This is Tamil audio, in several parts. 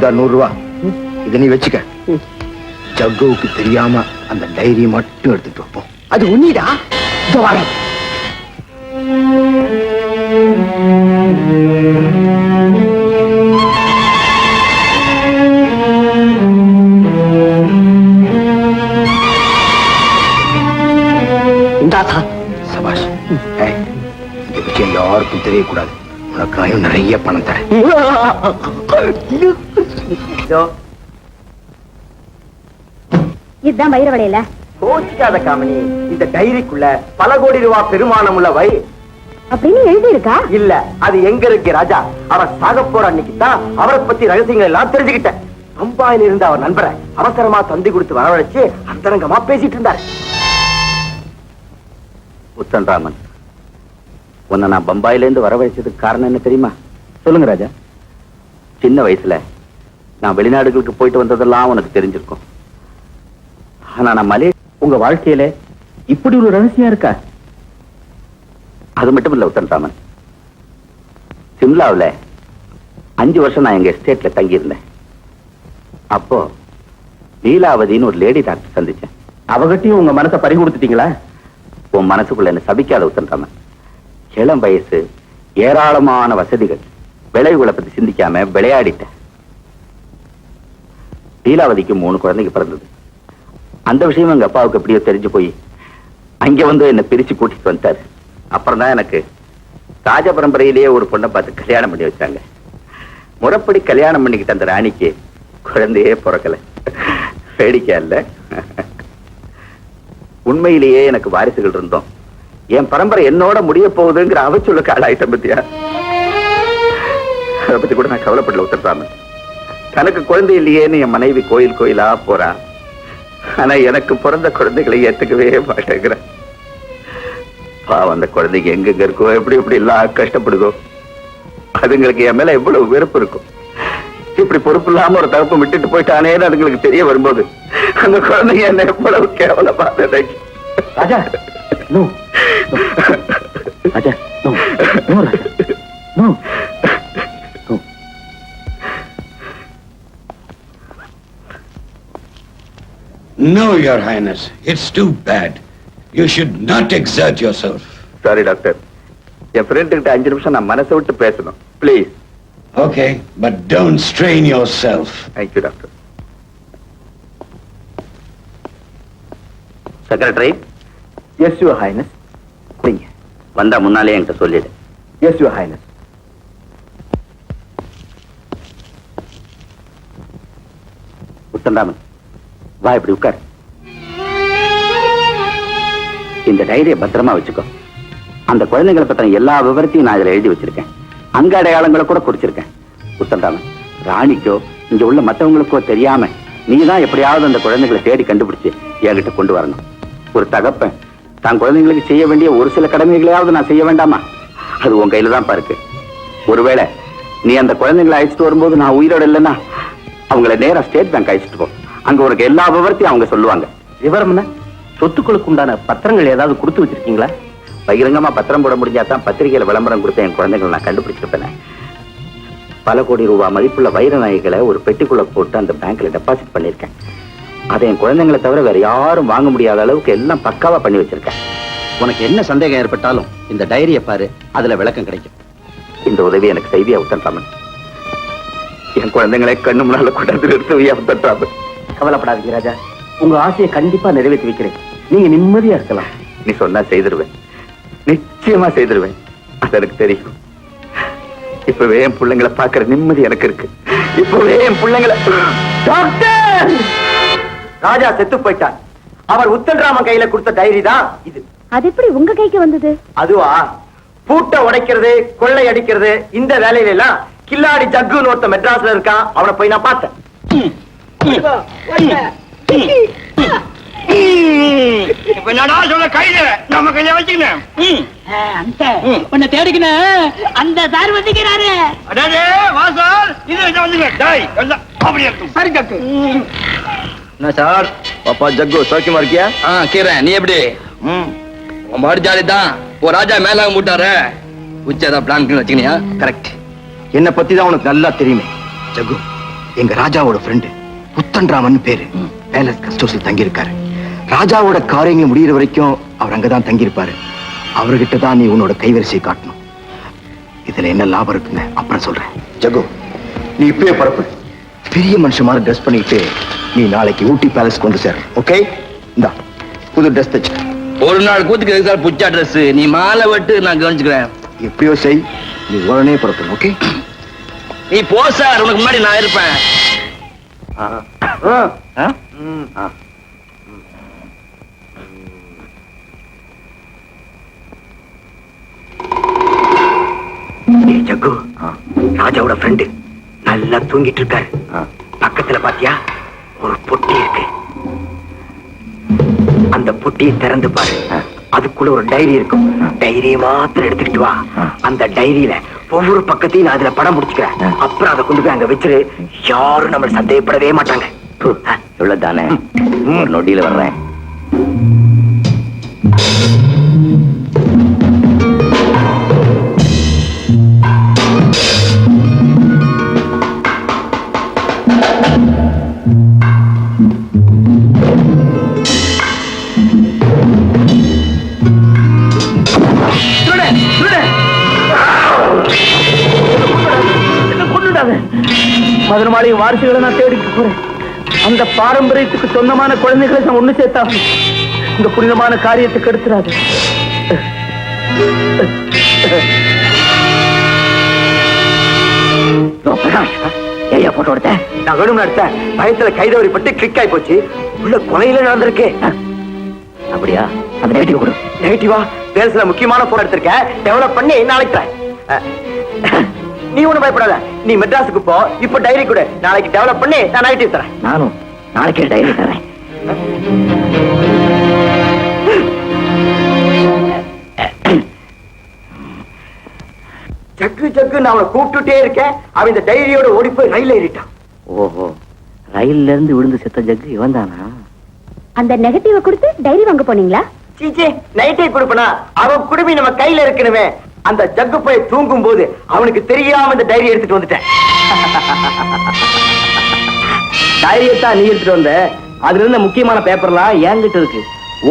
இந்த நூறு ரூபா இதை நீ வச்சுக்க. ஜக்குவுக்கு தெரியாம அந்த டைரி மட்டும் எடுத்துட்டு வைப்போம் அது உண்ணிடா இதோ வரேன். இந்தாத்தா. சபாஷ் யாருக்கும் தெரியக்கூடாது. உனக்காயும் நிறைய பணம் தரேன். இதுதான் வயிறு வளையல. கோச்சிக்காத காமினி இந்த டைரிக்குள்ள பல கோடி ரூபாய் பெருமானம் உள்ள வை அப்படின்னு எழுதி இருக்கா இல்ல அது எங்க இருக்கு ராஜா? அவர் சாக போற அன்னைக்கு தான் அவரை பத்தி ரகசியங்கள் எல்லாம் தெரிஞ்சுக்கிட்டேன். பம்பாயில இருந்த அவர் நண்பரை அவசரமா தந்தி கொடுத்து வரவழைச்சு அந்தரங்கமா பேசிட்டு இருந்தாரு. உத்தன்ராமன் உன்னை நான் பம்பாயிலேருந்து வரவழைச்சதுக்கு காரணம் என்ன தெரியுமா? சொல்லுங்க ராஜா. சின்ன வயசுல நான் வெளிநாடுகளுக்கு போயிட்டு வந்ததெல்லாம் உனக்கு தெரிஞ்சிருக்கும். ஆனா நான் மலே உங்க வாழ்க்கையில இப்படி ஒரு ரகசியம் இருக்கா? அது மட்டும் இல்ல உத்தன் ராமன். சிம்லாவுல அஞ்சு வருஷம் நான் எங்க எஸ்டேட்ல தங்கியிருந்தேன். அப்போ லீலாவதின்னு ஒரு லேடி டாக்டர் சந்திச்சேன். அவகிட்டயும் உங்க மனசை பறி கொடுத்துட்டீங்களா உன் மனசுக்குள்ள என்ன சபிக்காத உத்தன் ராமன். இளம் வயசு ஏராளமான வசதிகள். விளைவுகளை பத்தி சிந்திக்காம விளையாடிட்டேன். லீலாவதிக்கு மூணு குழந்தைங்க பிறந்தது. அந்த விஷயம் எங்க அப்பாவுக்கு எப்படியோ தெரிஞ்சு போய் அங்க வந்து என்ன பிரிச்சு கூட்டிட்டு வந்துட்டாரு. அப்புறம் தான் எனக்கு ராஜ பரம்பரையிலேயே ஒரு பொண்ணை பார்த்து கல்யாணம் பண்ணி வச்சாங்க. முறைப்படி கல்யாணம் பண்ணிக்கிட்ட அந்த ராணிக்கு குழந்தையே பிறக்கல. வேடிக்கை இல்ல? உண்மையிலேயே எனக்கு வாரிசுகள் இருந்தோம். என் பரம்பரை என்னோட முடிய போகுதுங்கிற அவச்சொல்லுக்கு ஆளாயிட்டம் பத்தியா? அதை பத்தி கூட நான் கவலைப்படல உத்தரராமன் தனக்கு குழந்தை இல்லையேன்னு என் மனைவி கோயில் கோயிலா போறான் ஆனா எனக்கு பிறந்த குழந்தைகளை ஏத்துக்கவே மாட்டேங்கிறேன் பாவம் அந்த குழந்தைங்க எங்கெங்க இருக்கோ எப்படி எப்படி எல்லாம் கஷ்டப்படுதோ அதுங்களுக்கு என் மேல எவ்வளவு வெறுப்பு இருக்கும் இப்படி பொறுப்பு இல்லாம ஒரு தகப்ப விட்டுட்டு போயிட்டானேன்னு அதுங்களுக்கு தெரிய வரும்போது அந்த குழந்தைங்க என்ன எவ்வளவு கேவலமா Raja No raja no no raja no no No, Your Highness. It's too bad. You should not exert yourself. Sorry doctor N friend கிட்ட அஞ்சு நிமிஷம் நான் மனசை விட்டு பேசணும் please Okay, but don't strain yourself. Thank you doctor secretary yes Your Highness நீங்க வந்தா முன்னாலே என்கிட்ட சொல்லிடு. எஸ் யுவர் ஹைனஸ் உத்தண்டாமன் வா இப்படி உட்கார். இந்த டைரியை பத்திரமா வச்சுக்கோ. அந்த குழந்தைகளை பத்தின எல்லா விவரத்தையும் நான் இதுல எழுதி வச்சிருக்கேன். அங்க அடையாளங்களை கூட குறிச்சிருக்கேன். உத்தண்டாமன் ராணிக்கோ இங்க உள்ள மத்தவங்களுக்கோ தெரியாம நீ தான் எப்படியாவது அந்த குழந்தைகளை தேடி கண்டுபிடிச்சு என்கிட்ட கொண்டு வரணும். ஒரு தகப்பன் தான் குழந்தைங்களுக்கு செய்ய வேண்டிய ஒரு சில கடமைகளையாவது நான் செய்ய வேண்டாமா? அது உன் கையில தான் இருக்கு ஒருவேளை நீ அந்த குழந்தைங்களை அழைச்சிட்டு வரும்போது நான் உயிரோட இல்லைன்னா அவங்கள நேரா ஸ்டேட் பேங்க் அழைச்சிட்டு போ. அங்க உனக்கு எல்லா விவரத்தையும் அவங்க சொல்லுவாங்க. விவரம் என்ன? சொத்துக்களுக்கு உண்டான பத்திரங்கள் ஏதாவது கொடுத்து வச்சிருக்கீங்களா? பகிரங்கமா பத்திரம் போட முடிஞ்சா தான் பத்திரிகையில விளம்பரம் கொடுத்த என் குழந்தைகளை நான் கண்டுபிடிச்சிருப்பேன். பல கோடி ரூபாய் மதிப்புள்ள வைர நகைகளை ஒரு பெட்டிக்குள்ள போட்டு அந்த பேங்க்ல டெபாசிட் பண்ணிருக்கேன் அதை என் குழந்தைங்களை தவிர வேற யாரும் வாங்க முடியாத அளவுக்கு எல்லாம் பக்காவா பண்ணி வச்சிருக்கேன். உனக்கு என்ன சந்தேகம் ஏற்பட்டாலும் இந்த டைரியை பாரு அதுல விளக்கம் கிடைக்கும். இந்த உதவி எனக்கு செய்தியா உத்தன்றாமன் என் குழந்தைங்களை கண்ணு முன்னால கொண்டாந்து நிறுத்துவியா உத்தன்றாமன் கவலைப்படாதீங்க ராஜா. உங்க ஆசையை கண்டிப்பா நிறைவேற்றி வைக்கிறேன். நீங்க நிம்மதியா இருக்கலாம். நீ சொன்னா செய்திருவேன். நிச்சயமா செய்திருவேன். அது எனக்கு தெரியும். இப்பவே என் பிள்ளைங்களை பாக்குற நிம்மதி எனக்கு இருக்கு. இப்பவே என் பிள்ளைங்களை டாக்டர்! ராஜா செத்து போயிட்டார் அவர் உத்தல்ராமன் கையில கொடுத்த டைரி தான் இது. அது எப்படி உங்க கைக்கு வந்தது? அதுவா? பூட்டை உடைக்கிறது கொள்ளை அடிக்கிறது இந்த வேலையில எல்லாம் கில்லாடி ஜக்குன்னு ஒருத்த மெட்ராஸ்ல இருக்கான். அவனை போய் நான் பார்த்தேன். இப்ப என்னடா சொல்ல கையில? நம்ம கையில வச்சுக்கணும் அந்த உன்னை தேடிக்கணும் அந்த சார் வந்துக்கிறாரு வாசல். இது என்ன வந்துங்க என்ன சார்? பாப்பா ஜக்கு சௌக்கியமா இருக்கியா? ஆ கீரன் நீ எப்படி? உன் மாடு ஜாலி தான். ஓ ராஜா மேல மூட்டாரு. உச்ச ஏதாவது பிளான் பண்ணி வச்சுக்கினியா? கரெக்ட் என்ன பத்தி தான் உனக்கு நல்லா தெரியுமே. ஜக்கு எங்க ராஜாவோட ஃப்ரெண்டு புத்தன்ராமன் பேரு. பேலஸ் கெஸ்ட் ஹவுஸ்ல தங்கியிருக்காரு. ராஜாவோட காரியங்கள் முடியிற வரைக்கும் அவர் அங்கதான் தங்கியிருப்பாரு. அவர்கிட்ட தான் நீ உன்னோட கைவரிசையை காட்டணும். இதுல என்ன லாபம் இருக்குன்னு அப்புறம் சொல்றேன். ஜகு நீ இப்பயே பரப்பு பெரிய மனுஷன் மாதிரி ட்ரெஸ் பண்ணிட்டு நீ நாளைக்கு ஊட்டி பேலஸ் கொண்டு சேர ஓகே இந்தா புது ட்ரெஸ் தச்சு. ஒரு நாள் கூத்துக்கு எதுக்கு சார் புச்சா ட்ரெஸ் நீ மாலை வெட்டு நான் கவனிச்சுக்கிறேன். எப்படியோ செய். நீ உடனே புறப்படும் ஓகே நீ போ சார் உனக்கு முன்னாடி நான் இருப்பேன். ஜக்கு. ராஜாவோட ஃப்ரெண்டு நல்லா தூங்கிட்டு இருக்காரு. பக்கத்துல பாத்தியா? ஒரு பொட்டி இருக்கு. அந்த பொட்டியை திறந்து பாரு. அதுக்குள்ள ஒரு டைரி இருக்கும். டைரியை மாத்திரம் எடுத்துக்கிட்டு வா. அந்த டைரியில ஒவ்வொரு பக்கத்தையும் நான் அதுல படம் முடிச்சுக்கிறேன். அப்புறம் அதை கொண்டு போய் அங்க வச்சிரு. யாரும் நம்ம சந்தேகப்படவே மாட்டாங்க. இவ்வளவு தானே நொடியில வர்றேன். மதுரமாளி வாரிசுகளை நான் தேடிட்டு போறேன். அந்த பாரம்பரியத்துக்கு சொந்தமான குழந்தைகளை நான் ஒண்ணு சேர்த்தா இந்த புனிதமான காரியத்துக்கு எடுத்துறாது ஏயா போட்டோ எடுத்த நான் வேணும் எடுத்தேன் பயத்துல கிளிக் ஆகி போச்சு உள்ள கொலையில நடந்திருக்கு. அப்படியா? அந்த நெகட்டிவ் கொடு. நெகட்டிவா பேசுல முக்கியமான டெவலப் பண்ணி தரேன். நீ ஒண்ணும் பயப்படாத. நீ மெட்ராஸுக்கு போ. இப்ப டைரி கொடு. நாளைக்கு டெவலப் பண்ணி நான் நெகட்டிவ் தரேன். நானும் நாளைக்கே டைரி தரேன். சக்கு சக்கு நான் அவனை கூப்பிட்டுட்டே இருக்கேன் அவன் இந்த டைரியோட ஓடி போய் ரயில் ஏறிட்டான். ஓஹோ. ரயில்ல இருந்து விழுந்து செத்த ஜக்கு இவன் தானா? அந்த நெகட்டிவ கொடுத்து டைரி வாங்க போனீங்களா? சீச்சே நைட்டே கொடுப்பனா? அவன் குடுமி நம்ம கையில இருக்கணுமே. அந்த ஜக்கு போய் தூங்கும் போது அவனுக்கு தெரியாம இந்த டைரி எடுத்துட்டு வந்துட்டேன். டைரியை தான் நீ எடுத்துட்டு வந்த? அதுல இருந்த முக்கியமான பேப்பர்லாம் என்கிட்ட இருக்கு.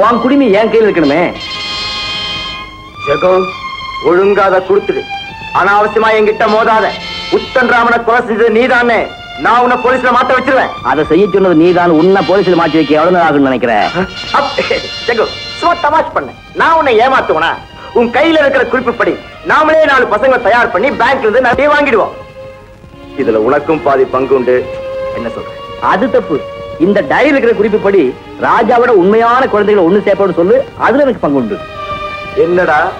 உன் குடுமி என் கையில இருக்கணுமே. ஜெகோ ஒழுங்கா அதை கொடுத்துடு. அனாவசியமா என்கிட்ட மோதாத. உத்தன் ராமனை கொலை செஞ்சது நீதானே. நான் உன்னை போலீஸ்ல மாட்ட வச்சிருவேன். அதை செய்ய சொன்னது நீதான் உன்னை போலீஸ்ல மாட்டி வைக்க எவ்வளவு நேரம் ஆகும்னு நினைக்கிறேன் அப், ஜெகோ சும்மா தமாஷ் பண்ண. நான் உன்னை ஏமாத்துவனா? உன் கையில இருக்கிற குறிப்புப்படி நாமளே நாலு பசங்களை தயார் பண்ணி பேங்க்ல இருந்து நிறைய வாங்கிடுவோம். இதுல உனக்கும் பாதி பங்கு உண்டு. என்ன சொல்ற? அது தப்பு. இந்த டைரியில் இருக்கிற குறிப்புப்படி ராஜாவோட உண்மையான குழந்தைகளை ஒண்ணு சேர்ப்போம்னு சொல்லு அதுல எனக்கு பங்கு உண்டு. என்னடா?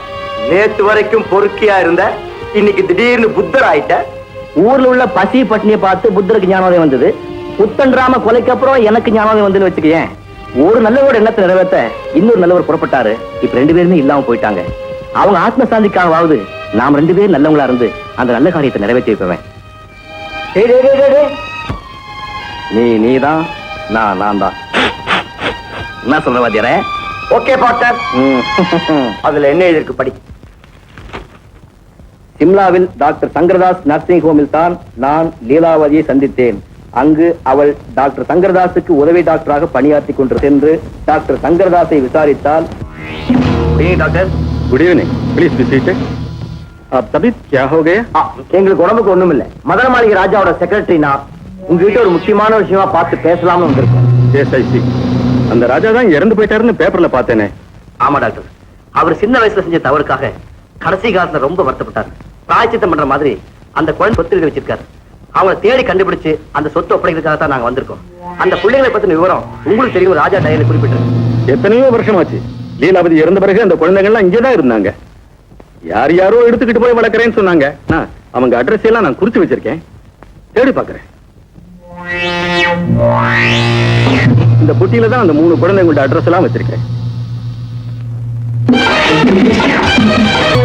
நேத்து வரைக்கும் பொறுக்கியா இருந்த? இன்னைக்கு திடீர்னு புத்தர் ஆயிட்ட? ஊர்ல உள்ள பசி பட்டினியை பார்த்து புத்தருக்கு ஞானோதயம் வந்தது. புத்தன்றாம கொலைக்கு அப்புறம் எனக்கு ஞானோதயம் வந்து வச்சுக்கேன் ஒரு நல்லவோட எண்ணத்தை நிறைவேற்ற? இன்னொரு நல்லவர் புறப்பட்டாரு. இப்ப ரெண்டு பேருமே இல்லாம போயிட்டாங்க. அவங்க ஆத்ம சாந்திக்காகவாவது நாம் ரெண்டு பேரும் நல்லவங்களா இருந்து அந்த நல்ல காரியத்தை நிறைவேற்றி வைப்பவன். நீ நீதான். நான் நான் தான் என்ன சொல்ற வாத்தியாரே? ஓகே பாட்டர் அதுல என்ன எழுதிருக்கு படி. சிம்லாவில் டாக்டர் சங்கரதாஸ் நர்சிங் ஹோமில் தான் நான் லீலாவதியை சந்தித்தேன். அங்கு அவள் டாக்டர் சங்கரதாஸுக்கு உதவி டாக்டராக பணியாற்றி கொண்டு சென்று டாக்டர் சங்கரதாஸை விசாரித்தால் doctor. Good evening please be seated தபித் கியா ஹோ கயா எங்களுக்கு உடம்புக்கு ஒண்ணும் இல்ல மதன மாளிகை ராஜாவோட செக்ரட்டரி நான் உங்ககிட்ட ஒரு முக்கியமான விஷயமா பார்த்து பேசலாம்னு வந்திருக்கோம் எஸ் ஐ சி அந்த ராஜா தான் இறந்து போயிட்டாருன்னு பேப்பர்ல பார்த்தேனே. ஆமா டாக்டர். அவர் சின்ன வயசுல செஞ்ச தவறுக்காக கடைசி காலத்துல ரொம்ப வருத்தப்பட்டார். பிராய்ச்சித்தம் பண்ற மாதிரி அந்த குழந்தை சொத்து வச்சிருக்காரு. அவங்கள தேடி கண்டுபிடிச்சு அந்த சொத்து ஒப்படைக்கிறதுக்காக தான் நாங்க வந்திருக்கோம். அந்த பிள்ளைங்களை பத்தின விவரம் உங்களுக்கு தெரியும் ராஜா டயரில் குறிப்பிட்டிருக்கு. எத்தனையோ வருஷம் ஆச்சு லீலாவதி இறந்த பிறகு அந்த குழந்தைகள்லாம் இங்கதான் இருந்தாங்க. யார் யாரோ எடுத்துக்கிட்டு போய் வளர்க்குறேன்னு சொன்னாங்க. நான் அவங்க அட்ரஸ் எல்லாம் நான் குறிச்சு வச்சிருக்கேன். தேடி பார்க்கறேன். இந்த புட்டியில தான் அந்த மூணு குழந்தைங்களோட அட்ரஸ் எல்லாம் வச்சிருக்கேன்.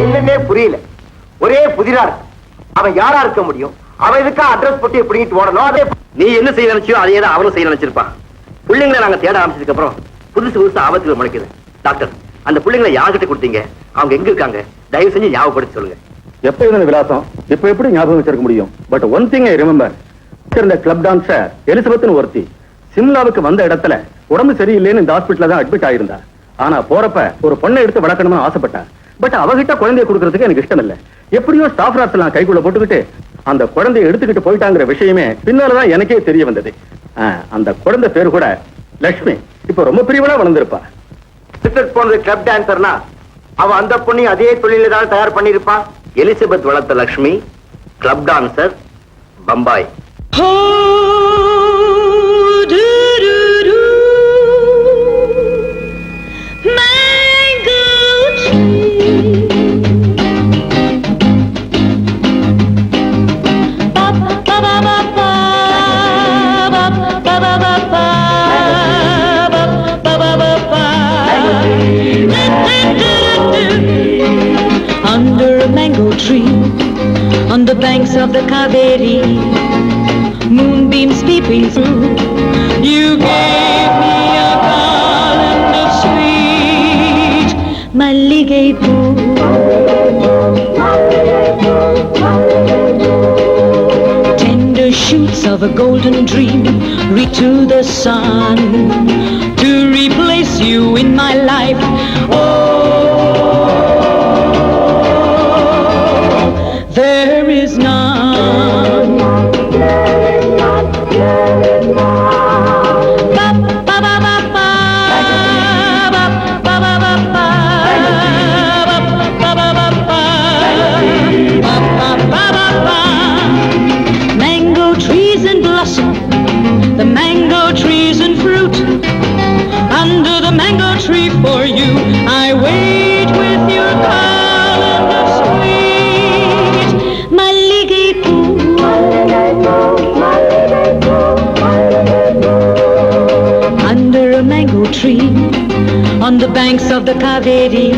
என்னன்னே புரியல. ஒரே புதிரா அவன் யாரா இருக்க முடியும்? அவன் இதுக்கா அட்ரஸ் போட்டு எப்படிட்டு ஓடணும்? அதே நீ என்ன செய்ய நினைச்சியோ அதே தான் அவனும் செய்ய நினைச்சிருப்பான். பிள்ளைங்களை நாங்க தேட ஆரம்பிச்சதுக்கு அப்புறம் புதுசு புதுசு ஆபத்துகள் முளைக்குது. டாக்டர் அந்த பிள்ளைங்களை யார்கிட்ட கொடுத்தீங்க? அவங்க எங்க இருக்காங்க? தயவு செஞ்சு ஞாபகப்படுத்தி சொல்லுங்க. எப்ப இருந்த விலாசம்? இப்ப எப்படி ஞாபகம் வச்சிருக்க முடியும்? But one thing I remember இருந்த கிளப் டான்சர் எலிசபெத்னு ஒருத்தி சிம்லாவுக்கு வந்த இடத்துல உடம்பு சரியில்லைன்னு இந்த ஹாஸ்பிட்டல தான் அட்மிட் ஆயிருந்தா. ஆனா போறப்ப ஒரு பொண்ணை எடுத்து வளர்க்கணும்னு ஆசைப்பட்டேன் பட் அவகிட்ட குழந்தைய கொடுக்கறதுக்கு எனக்கு இஷ்டம் இல்ல. எப்படியோ ஸ்டாஃப் ராட்ஸ் எல்லாம் கைக்குள்ள போட்டுக்கிட்டு அந்த குழந்தைய எடுத்துக்கிட்டு போயிட்டாங்கிற விஷயமே பின்னாலதான் எனக்கே தெரிய வந்தது. அந்த குழந்தை பேரு கூட லட்சுமி இப்ப ரொம்ப பிரிவலா வளர்ந்திருப்பா. கிரிக்கெட் போன்ற கிளப் டான்சர்னா அவ அந்த பொண்ணையும் அதே தொழில தான் தயார் பண்ணிருப்பா எலிசபெத் வளர்த்த Lakshmi club dancer Bombay. Tender shoots of a golden dream reach to the sun to replace you in my life. On the banks of the Kaveri,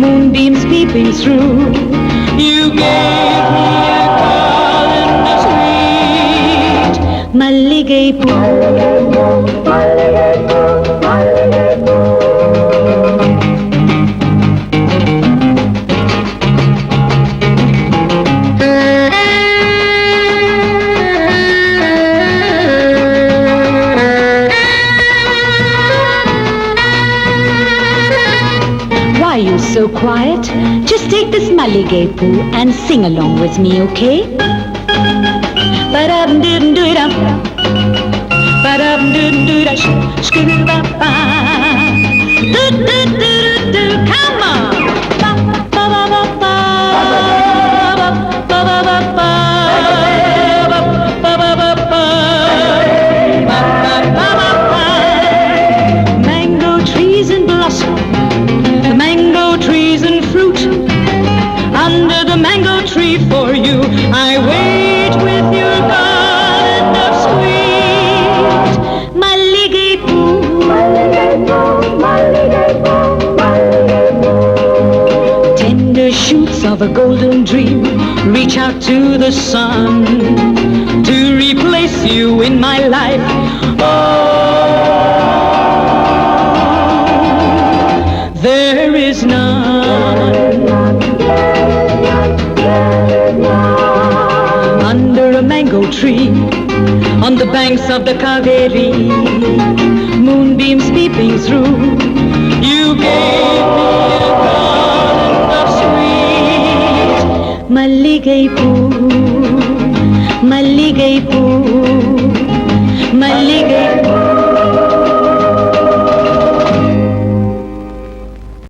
moonbeams peeping through. You gave me a garland of sweet Malligay Why take this mallige poo and sing along with me, okay? Ba-dum dum doo dum ba dum dum doo da sh sh ba ba doo doo doo out to the sun to replace you in my life. Oh, there is none. Under a mango tree, on the banks of the Kaveri, moonbeams peeping through, you gave me a of மல்லிகை பூ மல்லிகை பூ மல்லிகை